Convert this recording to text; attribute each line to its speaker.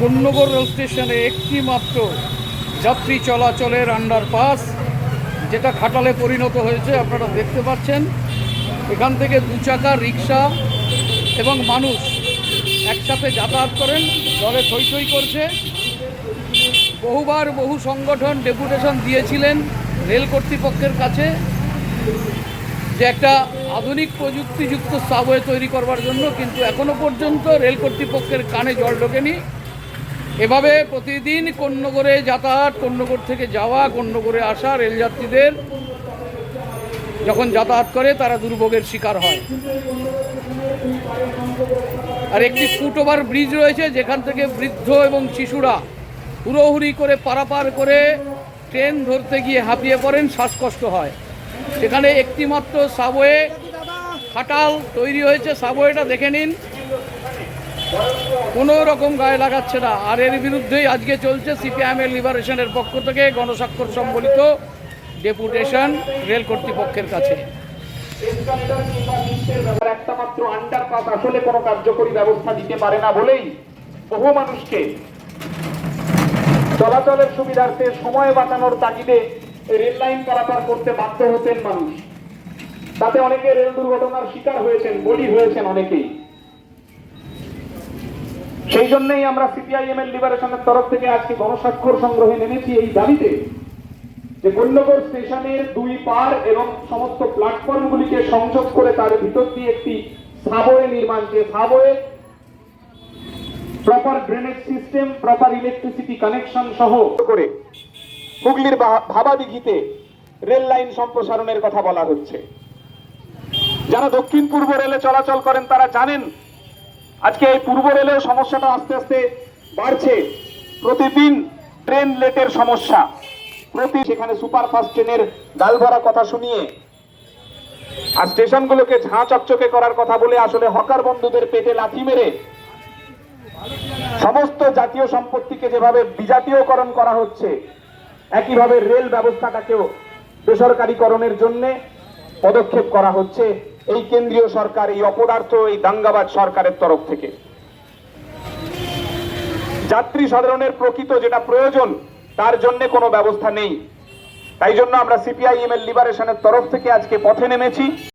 Speaker 1: কন্যগর rail স্টেশনে একটি মাত্র যাত্রী চলাচলের আন্ডারপাস, যেটা খাটালে পরিণত হয়েছে, আপনারা দেখতে পাচ্ছেন। এখান থেকে দু চাকা, রিক্সা এবং মানুষ একসাথে যাতায়াত করেন জলে থই থই করছে। বহুবার বহু সংগঠন ডেপুটেশন দিয়েছিলেন রেল কর্তৃপক্ষের কাছে যে একটা আধুনিক প্রযুক্তিযুক্ত সাবওয়ে তৈরি করবার জন্য, কিন্তু এখনও পর্যন্ত রেল কর্তৃপক্ষের কানে জল ঢোকেনি। এভাবে প্রতিদিন কন্যগরে যাতায়াত কন্যগর থেকে যাওয়া কন্যগরে আসা রেলযাত্রীদের যখন যাতায়াত করে, তারা দুর্ভোগের শিকার হয়। আর একটি ফুটওভার ব্রিজ রয়েছে, যেখান থেকে বৃদ্ধ এবং শিশুরা হুড়োহুড়ি করে পারাপার করে ট্রেন ধরতে গিয়ে হাঁপিয়ে পড়েন, শ্বাসকষ্ট হয়। সেখানে একটিমাত্র সাবওয়ে খাটাল তৈরি হয়েছে। সাবওয়েটা দেখে নিন। কোনো রকম গায়ে লাগাচ্ছে না। আর এর বিরুদ্ধেই আজকে চলছে সিপিআইএমের লিবারেশনের পক্ষ থেকে গণস্বাক্ষর সম্বলিত ডেপুটেশন রেল কর্তৃপক্ষের কাছে।
Speaker 2: একটা মাত্র আন্ডারপাস আসলে কোনো কার্যকরী ব্যবস্থা দিতে পারে না বলেই বহু মানুষকে চলাচলের সুবিধার্থে সময় বাঁচানোর তাগিদে রেল লাইন পারাপার করতে বাধ্য হতেন মানুষ। তাতে অনেকে রেল দুর্ঘটনার শিকার হয়েছেন, বলি হয়েছেন অনেকেই। সেই জন্যই আমরা সিপিআইএম এর লিবারেশনের তরফ থেকে আজকে গণস্বাক্ষর সংগ্রহে নেমেছি এই দাবিতে যে কন্যগর স্টেশনের দুই পার এবং সমস্ত প্ল্যাটফর্মগুলিকে সংযোগ করে তার ভিতর দিয়ে একটি সাবওয়ে নির্মাণ, যে subway proper drainage system proper electricity connection সহ করে হুগলির ভাবাদিঘিতে রেল লাইন সম্প্রসারণের কথা বলা হচ্ছে। যারা দক্ষিণ পূর্ব রেলে চলাচল করেন তারা জানেন আজকে এই পূর্ব রেলের সমস্যাটা আস্তে আস্তে বাড়ছে। প্রতিদিন ট্রেন লেটের সমস্যা। প্রতি সেখানে সুপারফাস্ট ট্রেনের ডাল ভরা কথা শুনিয়ে আর স্টেশনগুলোকে ঝাঁ চকচকে করার কথা বলে আসলে হকার বন্ধুদের পেটে লাথি মেরে সমস্ত জাতীয় সম্পত্তিকে যেভাবে বিজাতীয়করণ করা হচ্ছে, একইভাবে রেল ব্যবস্থাটাকেও বেসরকারীকরণের জন্য পদক্ষেপ করা হচ্ছে। এই কেন্দ্রীয় সরকার, এই অপদার্থ, এই দাঙ্গাবাজ সরকারের তরফ থেকে। যাত্রী সাধারণের প্রকৃত যেটা প্রয়োজন, তার জন্য কোনো ব্যবস্থা নেই। তাই জন্য আমরা সিপিআইএম এর লিবারেশনের তরফ থেকে আজকে পথে নেমেছি।